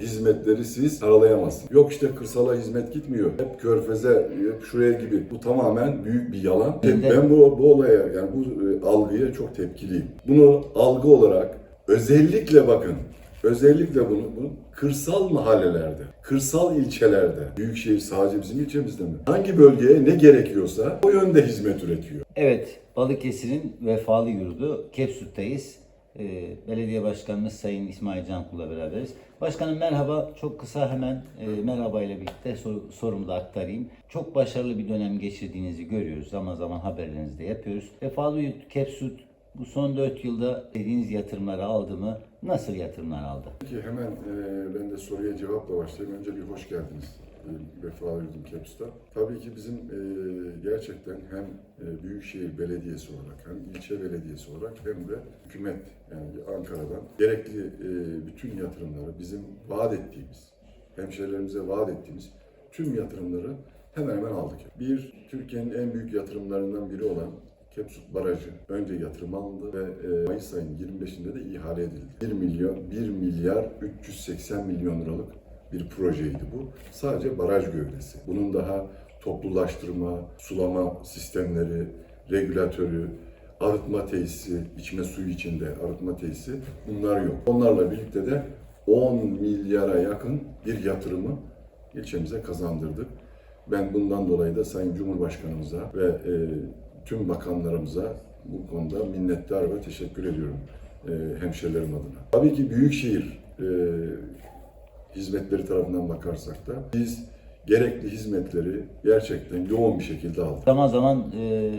hizmetleri siz sağlayamazsınız. Yok işte kırsala hizmet gitmiyor. Hep körfeze, hep şuraya gibi. Bu tamamen büyük bir yalan. Ben bu, bu olaya yani bu e, algıya çok tepkiliyim. Bunu algı olarak özellikle bakın Özellikle bunu, bunu kırsal mahallelerde, kırsal ilçelerde, büyükşehir sadece bizim ilçemizde mi? Hangi bölgeye ne gerekiyorsa o yönde hizmet üretiyor. Evet, Balıkesir'in vefalı yurdu Kepsut'tayız. Ee, Belediye Başkanımız Sayın İsmail Cankul'la beraberiz. Başkanım merhaba. Çok kısa hemen e, merhaba ile birlikte sor- sorumu da aktarayım. Çok başarılı bir dönem geçirdiğinizi görüyoruz. Zaman zaman haberlerinizde yapıyoruz. Vefalı yurt Kepsut bu son 4 yılda dediğiniz yatırımları aldı mı? Nasıl yatırımlar aldı? Peki hemen e, ben de soruya cevapla başlayayım. Önce bir hoş geldiniz e, Vefa Yurdum Keps'ta. Tabii ki bizim e, gerçekten hem e, Büyükşehir Belediyesi olarak hem ilçe belediyesi olarak hem de hükümet yani Ankara'dan gerekli e, bütün yatırımları bizim vaat ettiğimiz, hemşehrilerimize vaat ettiğimiz tüm yatırımları hemen hemen aldık. Bir, Türkiye'nin en büyük yatırımlarından biri olan Kepsut Barajı önce yatırım alındı ve Mayıs ayının 25'inde de ihale edildi. 1 milyon 1 milyar 380 milyon liralık bir projeydi bu. Sadece baraj gövdesi. Bunun daha toplulaştırma, sulama sistemleri, regülatörü, arıtma tesisi, içme suyu içinde arıtma tesisi bunlar yok. Onlarla birlikte de 10 milyara yakın bir yatırımı ilçemize kazandırdık. Ben bundan dolayı da Sayın Cumhurbaşkanımıza ve e, tüm bakanlarımıza bu konuda minnettar ve teşekkür ediyorum e, hemşerilerim adına. Tabii ki Büyükşehir e, hizmetleri tarafından bakarsak da biz gerekli hizmetleri gerçekten yoğun bir şekilde aldık. Zaman zaman e,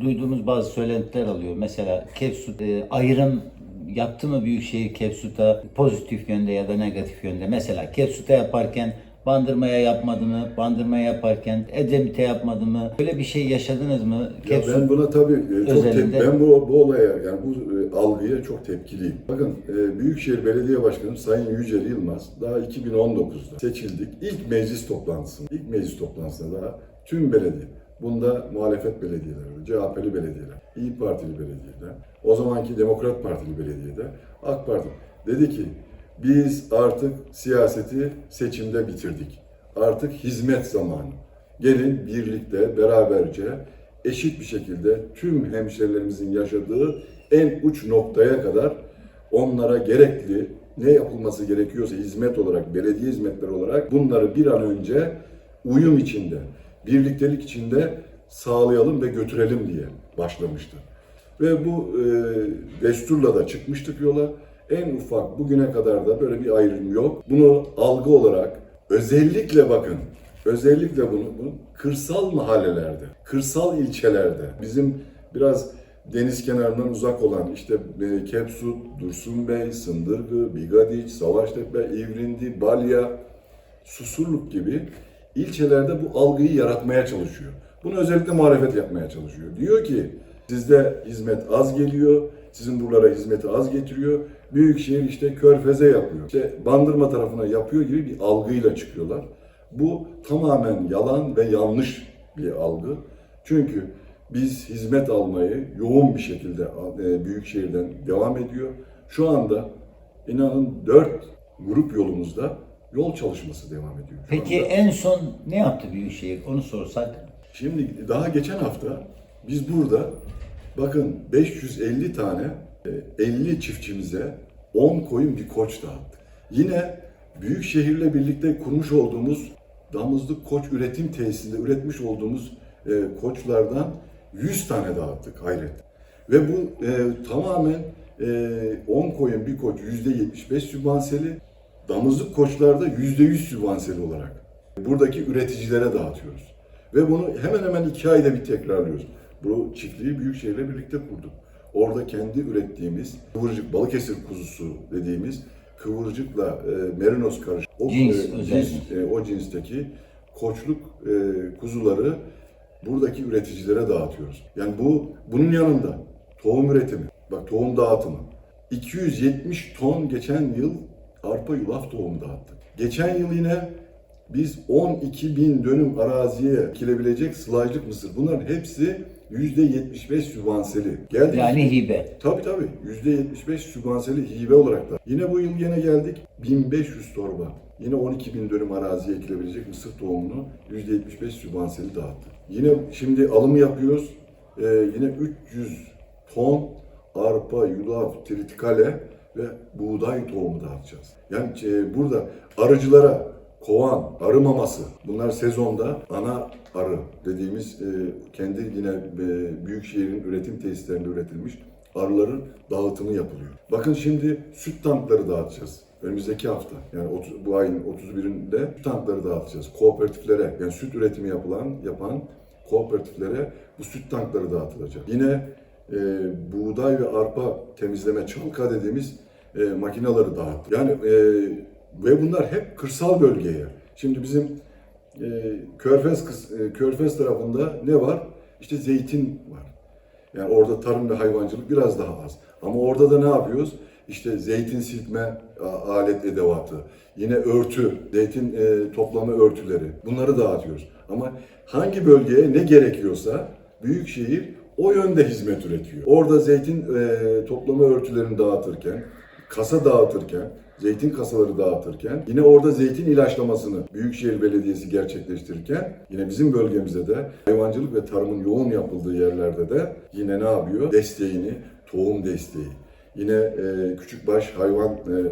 duyduğumuz bazı söylentiler alıyor. Mesela Kepsut e, ayrım yaptı mı Büyükşehir Kepsut'a pozitif yönde ya da negatif yönde? Mesela Kepsut'a yaparken Bandırma'ya yapmadı mı? Bandırma'ya yaparken Edremit'e yapmadı mı? Böyle bir şey yaşadınız mı? Ya ben buna tabii e, çok özelinde- ben bu, bu olaya yani bu e, algıya çok tepkiliyim. Bakın e, Büyükşehir Belediye Başkanı Sayın Yücel Yılmaz daha 2019'da seçildik. İlk meclis toplantısında, ilk meclis toplantısında daha tüm belediye, bunda muhalefet belediyeleri, CHP'li belediyeler, İyi Partili belediyeler, o zamanki Demokrat Partili belediyeler, AK Parti dedi ki biz artık siyaseti seçimde bitirdik. Artık hizmet zamanı. Gelin birlikte, beraberce, eşit bir şekilde tüm hemşerilerimizin yaşadığı en uç noktaya kadar onlara gerekli ne yapılması gerekiyorsa hizmet olarak, belediye hizmetleri olarak bunları bir an önce uyum içinde, birliktelik içinde sağlayalım ve götürelim diye başlamıştı. Ve bu e, desturla da çıkmıştık yola. En ufak bugüne kadar da böyle bir ayrım yok. Bunu algı olarak özellikle bakın, özellikle bunu, bunu kırsal mahallelerde, kırsal ilçelerde bizim biraz deniz kenarından uzak olan işte e, Kepsut, Dursunbey, Sındırgı, Bigadiç, Savaştepe, İvrindi, Balya, Susurluk gibi ilçelerde bu algıyı yaratmaya çalışıyor. Bunu özellikle muhalefet yapmaya çalışıyor. Diyor ki sizde hizmet az geliyor, sizin buralara hizmeti az getiriyor. Büyükşehir işte körfeze yapıyor. İşte bandırma tarafına yapıyor gibi bir algıyla çıkıyorlar. Bu tamamen yalan ve yanlış bir algı. Çünkü biz hizmet almayı yoğun bir şekilde e, Büyükşehir'den devam ediyor. Şu anda inanın dört grup yolumuzda yol çalışması devam ediyor. şu Peki anda. en son ne yaptı Büyükşehir? Onu sorsak. Şimdi daha geçen hafta biz burada bakın 550 tane e, 50 çiftçimize 10 koyun bir koç dağıttık. Yine büyük şehirle birlikte kurmuş olduğumuz damızlık koç üretim tesisinde üretmiş olduğumuz e, koçlardan 100 tane dağıttık hayret. Ve bu e, tamamen e, 10 koyun bir koç %75 sübvansiyeli, damızlık koçlarda %100 sübvansiyeli olarak buradaki üreticilere dağıtıyoruz. Ve bunu hemen hemen iki ayda bir tekrarlıyoruz. Bu çiftliği Büyükşehir'le birlikte kurduk. Orada kendi ürettiğimiz kıvırcık Balıkesir kuzusu dediğimiz kıvırcıkla e, merinos karışık o, Cins, e, cins. e, o cinsteki koçluk e, kuzuları buradaki üreticilere dağıtıyoruz. Yani bu bunun yanında tohum üretimi, bak tohum dağıtımı. 270 ton geçen yıl arpa yulaf tohumu dağıttık. Geçen yıl yine biz 12 bin dönüm araziye ekilebilecek sılajlık mısır. Bunların hepsi %75 sübvanseli. Geldik. Yani hibe. Tabii tabii. %75 sübvanseli hibe olarak da. Yine bu yıl yine geldik. 1500 torba. Yine 12 bin dönüm araziye ekilebilecek mısır tohumunu %75 sübvanseli dağıttık. Yine şimdi alım yapıyoruz. Ee, yine 300 ton arpa, yulaf, tritikale ve buğday tohumu dağıtacağız. Yani e, burada arıcılara kovan, arı maması bunlar sezonda ana arı dediğimiz e, kendi yine e, büyükşehirin üretim tesislerinde üretilmiş arıların dağıtımı yapılıyor. Bakın şimdi süt tankları dağıtacağız. Önümüzdeki hafta yani 30, bu ayın 31'inde süt tankları dağıtacağız. Kooperatiflere yani süt üretimi yapılan yapan kooperatiflere bu süt tankları dağıtılacak. Yine e, buğday ve arpa temizleme çalka dediğimiz e, makineleri dağıt. Yani e, ve bunlar hep kırsal bölgeye. Şimdi bizim e, Körfez e, Körfez tarafında ne var? İşte zeytin var. Yani orada tarım ve hayvancılık biraz daha az. Ama orada da ne yapıyoruz? İşte zeytin silkme alet edevatı, yine örtü, zeytin e, toplama örtüleri bunları dağıtıyoruz. Ama hangi bölgeye ne gerekiyorsa büyükşehir o yönde hizmet üretiyor. Orada zeytin e, toplama örtülerini dağıtırken, kasa dağıtırken, zeytin kasaları dağıtırken, yine orada zeytin ilaçlamasını Büyükşehir Belediyesi gerçekleştirirken, yine bizim bölgemizde de hayvancılık ve tarımın yoğun yapıldığı yerlerde de yine ne yapıyor? Desteğini, tohum desteği. Yine e, küçükbaş hayvan,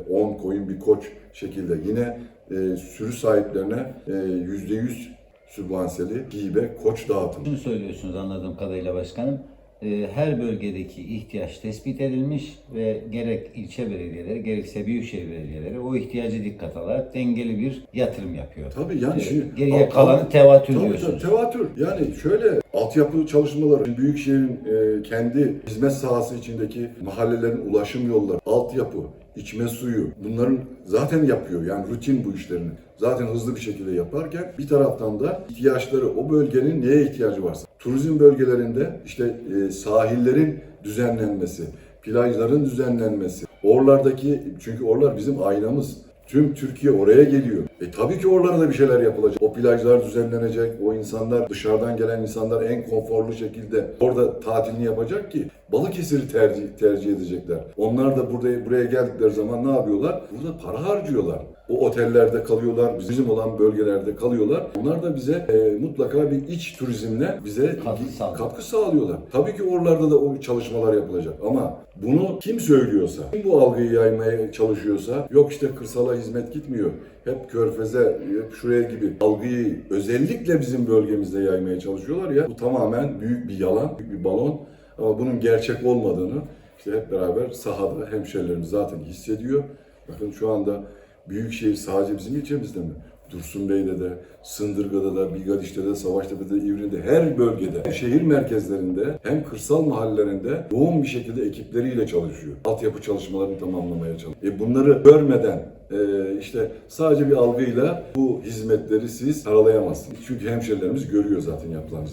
e, 10 koyun bir koç şekilde. Yine e, sürü sahiplerine e, %100 sübvanseli hibe koç dağıtımı. Şunu söylüyorsunuz anladığım kadarıyla başkanım. Ee, Her bölgedeki ihtiyaç tespit edilmiş ve gerek ilçe belediyeleri gerekse büyükşehir belediyeleri o ihtiyacı dikkat alarak dengeli bir yatırım yapıyor. Tabii yani Evet, şimdi geriye kalanı tevatür tabii, diyorsunuz. tabii, tevatür. Yani şöyle altyapı çalışmaları, Büyükşehir'in e, kendi hizmet sahası içindeki mahallelerin ulaşım yolları, altyapı, içme suyu bunların zaten yapıyor. Yani rutin bu işlerini. Zaten hızlı bir şekilde yaparken bir taraftan da ihtiyaçları o bölgenin neye ihtiyacı varsa. Turizm bölgelerinde işte e, sahillerin düzenlenmesi, plajların düzenlenmesi, oralardaki çünkü oralar bizim aynamız. Tüm Türkiye oraya geliyor. E tabii ki oralara da bir şeyler yapılacak. O plajlar düzenlenecek. O insanlar dışarıdan gelen insanlar en konforlu şekilde orada tatilini yapacak ki Balıkesir'i tercih, tercih edecekler. Onlar da burada buraya geldikleri zaman ne yapıyorlar? Burada para harcıyorlar. O otellerde kalıyorlar, bizim olan bölgelerde kalıyorlar. Onlar da bize e, mutlaka bir iç turizmle bize Katkı sağlıyor. katkı sağlıyorlar. Tabii ki oralarda da o çalışmalar yapılacak ama bunu kim söylüyorsa, kim bu algıyı yaymaya çalışıyorsa, yok işte kırsala hizmet gitmiyor, hep körfeze, hep şuraya gibi algıyı özellikle bizim bölgemizde yaymaya çalışıyorlar ya, bu tamamen büyük bir yalan, büyük bir balon ama bunun gerçek olmadığını işte hep beraber sahada hemşerilerimiz zaten hissediyor. Bakın şu anda Büyükşehir sadece bizim ilçemizde mi? Dursunbey'de de, Sındırga'da da, Bigadiş'te de, Savaştepe'de, İvrin'de, her bölgede, şehir merkezlerinde hem kırsal mahallelerinde yoğun bir şekilde ekipleriyle çalışıyor. Altyapı çalışmalarını tamamlamaya çalışıyor. E bunları görmeden e, işte sadece bir algıyla bu hizmetleri siz sağlayamazsınız. Çünkü hemşerilerimiz görüyor zaten yapılan.